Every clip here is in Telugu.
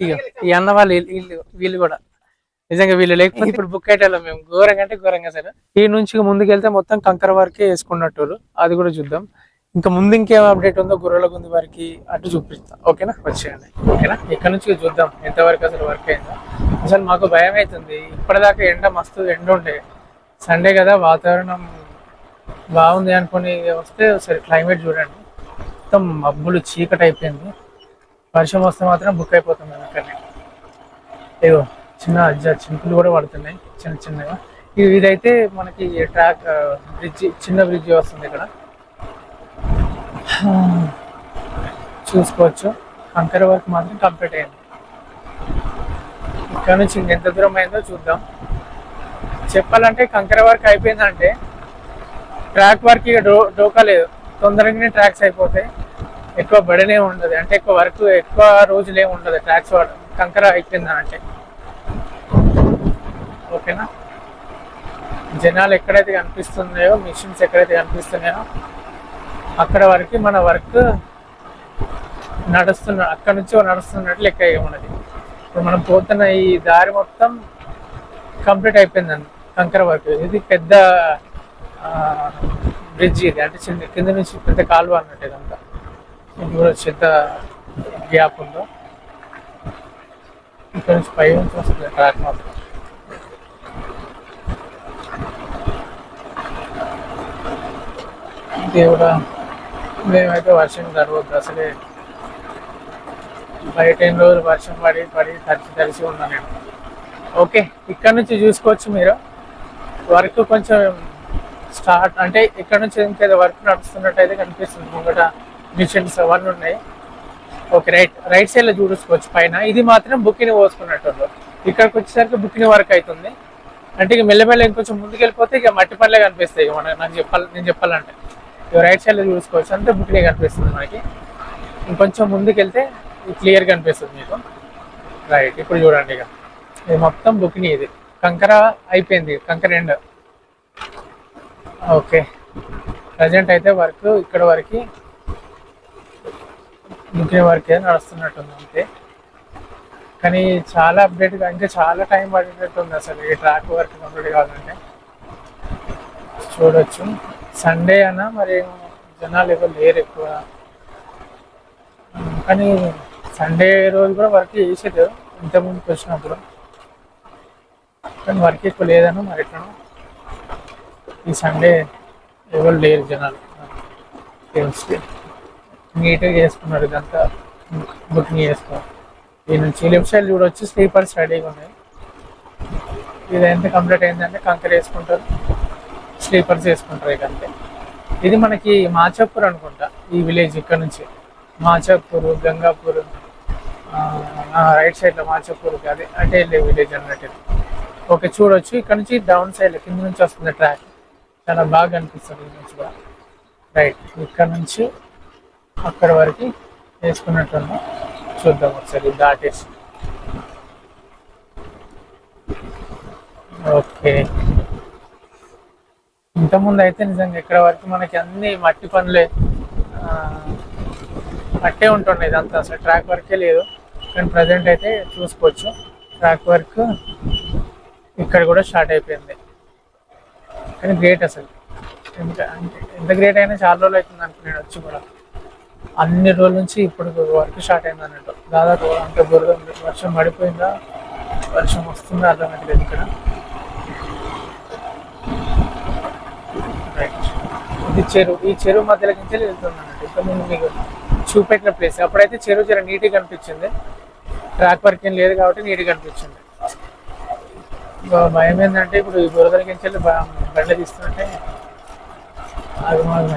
ఇక ఈ అన్న వాళ్ళు వీళ్ళు- వీళ్ళు కూడా. నిజంగా వీళ్ళు లేకపోతే ఇప్పుడు బుక్ అయ్యేటోళ్ళం మేము. ఘోరంగా అంటే ఘోరంగా సరే. ఈ నుంచి ముందుకు వెళ్తే మొత్తం కంకర వరకే వేసుకున్నట్టు అది కూడా చూద్దాం. ఇంకా ముందు ఇంకేం అప్డేట్ ఉందో గొర్రెల గుంది వారికి అటు చూపిస్తాం. ఓకేనా? వచ్చేయండి. ఓకేనా? ఇక్కడ నుంచి చూద్దాం. ఎంతవరకు అసలు వర్క్ అయిందో. అసలు మాకు భయం అవుతుంది. ఇప్పటిదాకా ఎండ మస్తు ఎండ ఉండే. సండే కదా వాతావరణం బాగుంది అనుకుని వస్తే సరే క్లైమేట్ చూడండి. మొత్తం మబ్బులు చీకటి అయిపోయింది వర్షం వస్తే మాత్రం బుక్ అయిపోతుంది అక్కడనే. ఏవో చిన్న చింపులు చినుకులు కూడా పడుతున్నాయి చిన్న చిన్నగా. ఇది ఇదైతే మనకి ట్రాక్ బ్రిడ్జి చిన్న బ్రిడ్జి వస్తుంది ఇక్కడ. చూసుకోవచ్చు. కంకర వర్క్ మాత్రం కంప్లీట్ అయింది. ఇక్కడ నుంచి ఎంత దూరం అయిందో చూద్దాం. చెప్పాలంటే కంకర వర్క్ అయిపోయిందంటే ట్రాక్ వర్క్ ఇక డో డోకా లేదు. తొందరగానే ట్రాక్స్ అయిపోతాయి. ఎక్కువ బడనే ఉండదు. అంటే ఎక్కువ వర్క్ ఎక్కువ రోజులు ఏమి ఉండదు ట్రాక్స్ వాడు. కంకర అయిపోయిందని అంటే. ఓకేనా? జనాలు ఎక్కడైతే కనిపిస్తున్నాయో మిషన్స్ ఎక్కడైతే కనిపిస్తున్నాయో అక్కడ వరకు మన వర్క్ నడుస్తున్న అక్కడ నుంచి నడుస్తున్నట్లు లెక్క ఉన్నది. ఇప్పుడు మనం పోతున్న ఈ దారి మొత్తం కంప్లీట్ అయిపోయిందండి. కంకర వర్క్ ఇది పెద్ద బ్రిడ్జ్ ఇది. అంటే చిన్న కింద నుంచి పెద్ద కాలువ అన్నట్టు ఇదంతా. ఇది కూడా పెద్ద గ్యాప్ ఉందో ఇక్కడ నుంచి పై నుంచి వస్తుంది ట్రాక్ మాత్రం. దేవుడా మేమైతే వర్షం జరగద్దు అసలే బయట ఎన్ని రోజులు వర్షం పడి పడి తడిచి తడిచి ఉన్నా నేను. ఓకే ఇక్కడ నుంచి చూసుకోవచ్చు మీరు. వర్క్ కొంచెం స్టార్ట్ అంటే ఇక్కడ నుంచి ఇంకేదో వర్క్ నడుస్తున్నట్టు అయితే కనిపిస్తుంది. ముంగట మిషన్స్ అవన్నీ ఉన్నాయి. ఓకే రైట్ రైట్ సైడ్లో చూసుకోవచ్చు పైన. ఇది మాత్రం బుక్కిని పోసుకున్నట్టు ఇక్కడికి వచ్చేసరికి బుక్కిని వర్క్ అవుతుంది. అంటే ఇక మెల్లమెల్ల ఇంకొంచెం ముందుకు వెళ్ళిపోతే ఇక మట్టి పనులే కనిపిస్తాయి. ఇక మన నాకు చెప్పాలి నేను చెప్పాలంటే. ఇక రైట్ సైడ్లో చూసుకోవచ్చు. అంటే బుక్కినే కనిపిస్తుంది మనకి. ఇంకొంచెం ముందుకు వెళ్తే క్లియర్ కనిపిస్తుంది మీకు. రైట్ ఇప్పుడు చూడండి ఇక. ఇది మొత్తం బుక్ని ఇది. కంకర అయిపోయింది. కంకర ఎండ్. ఓకే. ప్రజెంట్ అయితే వర్క్ ఇక్కడ వరకు బుకింగ్ వరకే నడుస్తున్నట్టుంది అంతే. కానీ చాలా అప్డేట్ ఇంకా చాలా టైం పడేటట్టుంది అసలు ఈ ట్రాక్ వర్క్ కంప్లీట్ కావాలంటే. చూడొచ్చు. సండే అన్న మరి జనాలు ఎవరు లేరు ఎక్కువ. కానీ సండే రోజు కూడా వర్క్ చేసేది. ఇంతకుముందుకు వచ్చినప్పుడు. కానీ వర్క్ ఎక్కువ లేదను మరి ఎట్లా ఈ సండే ఎవరు లేరు జనాలు. తెలిసి. నీట్గా చేసుకున్నాడు ఇదంతా. బుకింగ్ చేసుకోవాలి ఈ నుంచి లెఫ్ట్ సైడ్ చూడొచ్చు స్లీపర్స్ రెడీగా ఉన్నాయి. ఇది ఎంత కంప్లీట్ అయిందంటే కంకర వేసుకుంటారు. స్లీపర్స్ వేసుకుంటారు ఇక అంతే. ఇది మనకి మాచాపూర్ అనుకుంటా ఈ విలేజ్ ఇక్కడ నుంచి. మాచాపూర్ గంగాపూర్ రైట్ సైడ్లో మాచాపూర్ అదే అంటే వెళ్ళే విలేజ్ అన్నట్టు ఓకే చూడొచ్చు. ఇక్కడ నుంచి డౌన్ సైడ్ కింద నుంచి వస్తుంది ట్రాక్ చాలా బాగా అనిపిస్తుంది నుంచి కూడా. రైట్ ఇక్కడ నుంచి అక్కడ వరకు వేసుకున్నట్టున్నా చూద్దాం ఒకసారి దాటేసి. ఓకే. ఇంతకుముందు అయితే నిజంగా ఇక్కడ వరకు మనకి అన్ని మట్టి పనులే మట్టే ఉంటుండే ఇదంతా అసలు ట్రాక్ వర్కే లేదు. కానీ ప్రజెంట్ అయితే చూసుకోవచ్చు. ట్రాక్ వర్క్ ఇక్కడ కూడా స్టార్ట్ అయిపోయింది. కానీ గ్రేట్ అసలు. ఎంత అంటే ఎంత గ్రేట్ అయినా చాలా రోజులు అవుతుంది అనుకున్నాను వచ్చి కూడా. అన్ని రోజుల నుంచి ఇప్పుడు వర్క్ స్టార్ట్ అయింది అన్నట్టు. దాదాపు అంటే బురద వర్షం పడిపోయిందా? వర్షం వస్తుందా? అర్థమవుతుంది ఇక్కడ. రైట్ ఇది చెరువు. ఈ చెరువు మధ్యలో నుంచి వెళ్తుంది అన్నట్టు. ఇంతకుముందు మీకు చూపెట్టిన ప్లేస్ అప్పుడైతే చెరువు జర నీట్గా కనిపించింది. ట్రాక్ వర్క్ ఏం లేదు కాబట్టి నీట్గా కనిపించింది. భయం ఏంటంటే ఇప్పుడు ఈ బురదల నుంచి వెళ్ళి బండ్లు తీస్తుంటే అది మాత్రం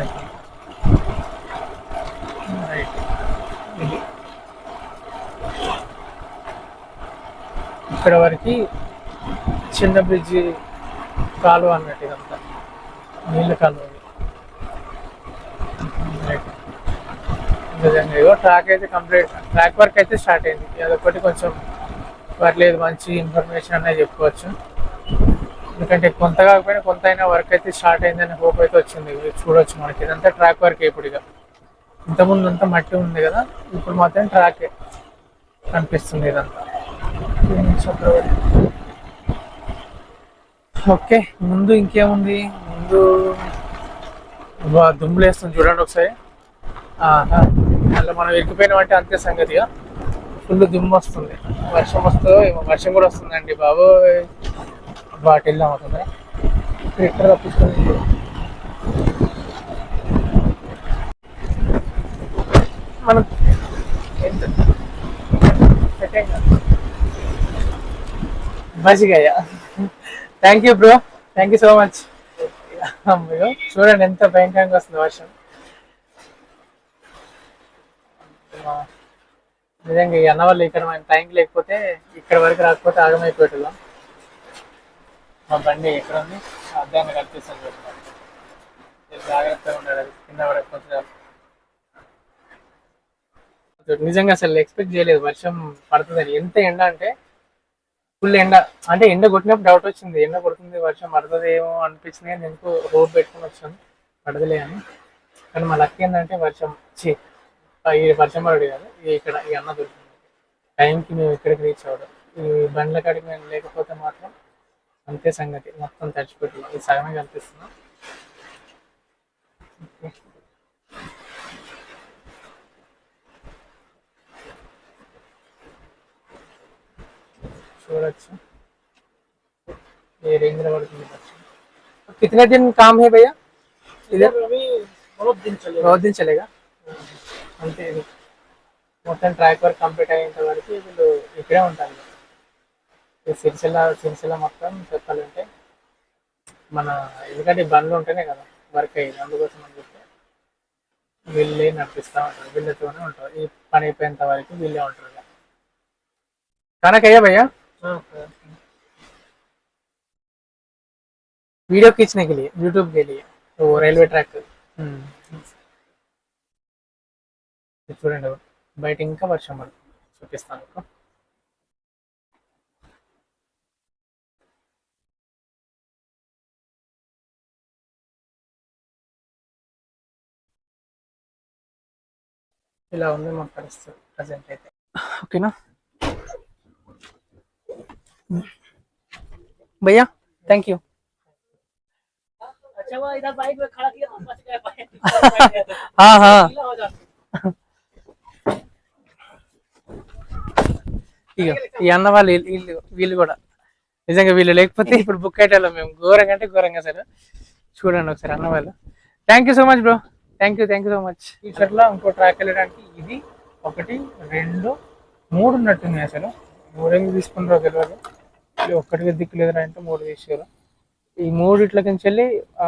రైట్ ఇది ఇక్కడ వరకు చిన్న బ్రిడ్జి కాలువ అన్నట్టు ఇదంతా. నీళ్ళ కాలువ నిజంగా ట్రాక్ అయితే కంప్లీట్ ట్రాక్ వర్క్ అయితే స్టార్ట్ అయింది. అదొకటి కొంచెం పర్లేదు మంచి ఇన్ఫర్మేషన్ అనేది చెప్పుకోవచ్చు. ఎందుకంటే కొంత కాకపోయినా కొంత అయినా వర్క్ అయితే స్టార్ట్ అయిందని హోప్ అయితే వచ్చింది. చూడొచ్చు మనకి. ఇదంతా ట్రాక్ వర్క్ ఇప్పుడు ఇక ఇంతకుముందు అంతా మట్టి ఉంది కదా ఇప్పుడు మాత్రం ట్రాకే కనిపిస్తుంది ఇదంతా. ఫిబ్రవరి ఓకే ముందు ఇంకేముంది? ముందు వా దుమ్ములు వేస్తుంది చూడండి ఒకసారి. అలా మనం ఇరికిపోయినామంటే అంతే సంగతిగా ఫుల్ దుమ్ము వస్తుంది. వర్షం వస్తుందో ఏమో వర్షం కూడా వస్తుందండి బాబు బాటి వెళ్దాం అవుతుంది ఇక్కడ తప్పించుకొని మనం ఎంత మజ్జిగయ్య. Thank you bro thank you so much అమ్మయ్యో చూడండి ఎంత భయంకరంగా వస్తుంది వర్షం. నిజంగా ఈ అన్న వాళ్ళు ఇక్కడ మన టైం లేకపోతే ఇక్కడ వరకు రాకపోతే ఆగమైపోయేటోళ్ళం. మా బండి ఎక్కడ ఉంది? అద్దాన్ని కల్పిస్తాను జాగ్రత్తగా ఉండాలి కింద పడకపోతే నిజంగా అసలు ఎక్స్పెక్ట్ చేయలేదు వర్షం పడుతుందని. ఎంత ఎండ అంటే ఫుల్ ఎండ అంటే ఎండ కొట్టినప్పుడు డౌట్ వచ్చింది. ఎండ కొడుతుంది వర్షం పడుతుంది ఏమో అనిపించింది కానీ ఎందుకు హోప్ పెట్టుకుని వచ్చాను. పడదులే అని. కానీ మా లక్ ఏంటంటే వర్షం ఛీ, ఈ వర్షం పడడు కాదు. ఇక్కడ ఈ అన్న దొరికింది. టైంకి మేము ఇక్కడికి రీచ్ అవ్వడం. ఈ బండ్ల కాడికి మేము లేకపోతే మాత్రం అంతే సంగతి. మొత్తం తడిచిపెట్టాం ఇది సగమే కనిపిస్తున్నాం చూడొచ్చు ये रेंज रबर की बच्चे कितने दिन काम है भैया इधर अभी बहुत दिन चलेगा बहुत दिन चलेगा అంతే ఇది మొత్తం ట్రాక్ వర్క్ కంప్లీట్ అయ్యేంత వరకు వీళ్ళు ఇక్కడే ఉంటారు ఈ సిరిసిల్ల సిరిసిల్ల మొత్తం చెప్పాలంటే మన ఎందుకంటే ఈ బండ్లు ఉంటేనే కదా వర్క్ అయ్యేది అందుకోసం అని చెప్పి వీళ్ళే నడిపిస్తూ ఉంటారు వీళ్ళతోనే ఉంటారు ఈ పని అయిపోయేంత వరకు వీళ్ళే ఉంటారు ఇక. కనకయ్యా భయ్యా हाँ हाँ वीडियो खींचने के लिए यूट्यूब के लिए वो रेलवे ट्रैक ఇది చూడండి బయట ఇంకా వర్షం పడుతుంది చూపిస్తాను మీకు ఇలా ఉంది మా పరిస్థితి ప్రజెంట్ అయితే ఓకేనా భయ్యా థ్యాంక్ యూ अच्छा वो इधर बाइक में खड़ा किया तो बच गया बाइक हाँ हाँ गीला हो जाता ఇక ఈ అన్న వాళ్ళు వీళ్ళు- వీళ్ళు వీళ్ళు కూడా నిజంగా వీళ్ళు లేకపోతే ఇప్పుడు బుక్ అయ్యేటోళ్ళం మేము ఘోరంగా అంటే ఘోరంగా సార్ చూడండి ఒకసారి అన్న వాళ్ళు thank you so much bro thank you thank you so much ఈ లో ఇంకో ట్రాక్ వెళ్ళడానికి ఇది ఒకటి రెండు మూడు ఉన్నట్టుంది అసలు మూడేమి తీసుకున్నారో తెలియదు ఇది ఒక్కటికి దిక్కు లేదురా అంటే మూడు తీసారు ఈ మూడిట్లకి నుంచి వెళ్ళి ఆ,